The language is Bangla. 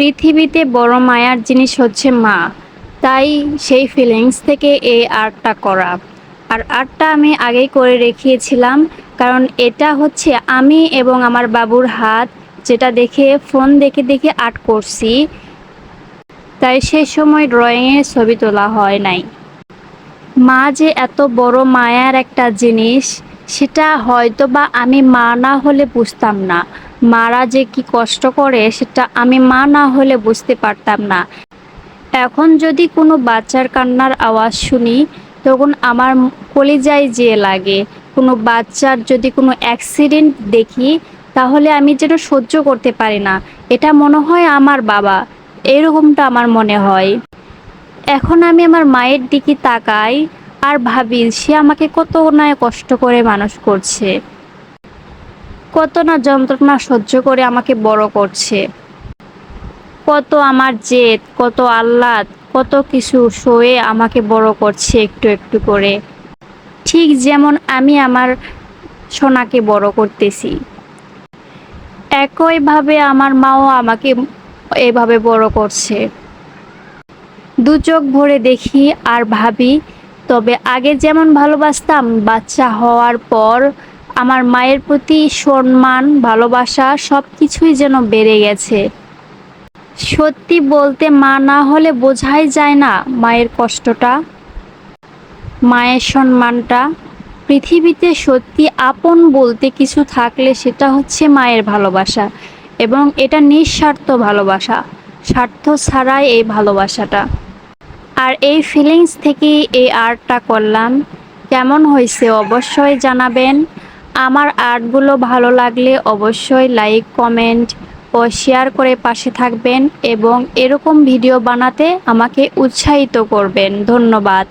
পৃথিবীতে বড় মায়ার জিনিস হচ্ছে মা। তাই সেই ফিলিংস থেকে এই আর্টটা করা। আর আর্টটা আমি আগেই করে রেখেছিলাম, কারণ এটা হচ্ছে আমি এবং আমার বাবুর হাত, যেটা দেখে ফোন দেখে দেখে আর্ট করছি। তাই সেই সময় ড্রয়িংয়ে ছবি তোলা হয় নাই। মা যে এত বড় মায়ার একটা জিনিস, সেটা হয়তো বা আমি মা না হলে বুঝতাম না। মারা যে কি কষ্ট করে, সেটা আমি মা না হলে বুঝতে পারতাম না। এখন যদি কোনো বাচ্চার কান্নার আওয়াজ শুনি, তখন আমার কলিজায় যে লাগে। কোনো বাচ্চার যদি কোনো অ্যাক্সিডেন্ট দেখি, তাহলে আমি যেন সহ্য করতে পারি না। এটা মনে হয় আমার বাবা। এরকমটা আমার মনে হয়। এখন আমি আমার মায়ের দিকে তাকাই আর ভাবি, সে আমাকে কত না কষ্ট করে মানুষ করছে। কত না যন্ত্রণা সহ্য করে আমাকে বড় করছে। কত আমার জেদ, কত আহ্লাদ, কত কিছু সয়ে আমাকে বড় করছে একটু একটু করে। ঠিক যেমন আমি আমার সোনাকে বড় করতেছি। একইভাবে আমার মাও আমাকে এভাবে বড় করছে। দু চোখ ভরে দেখি আর ভাবি, তবে আগে যেমন ভালোবাসতাম, বাচ্চা হওয়ার পর আমার মায়ের প্রতি সম্মান, ভালোবাসা সব কিছুই যেন বেড়ে গেছে। সত্যি বলতে মা না হলে বোঝাই যায় না মায়ের কষ্টটা, মায়ের সম্মানটা। পৃথিবীতে সত্যি আপন বলতে কিছু থাকলে সেটা হচ্ছে মায়ের ভালোবাসা এবং এটা নিঃস্বার্থ ভালোবাসা, স্বার্থ ছাড়াই এই ভালোবাসাটা। আর এই ফিলিংস থেকেই এই আর্টটা করলাম। কেমন হয়েছে অবশ্যই জানাবেন। আমার আর্টগুলো ভালো লাগলে অবশ্যই লাইক, কমেন্ট ও শেয়ার করে পাশে থাকবেন এবং এরকম ভিডিও বানাতে আমাকে উৎসাহিত করবেন। ধন্যবাদ।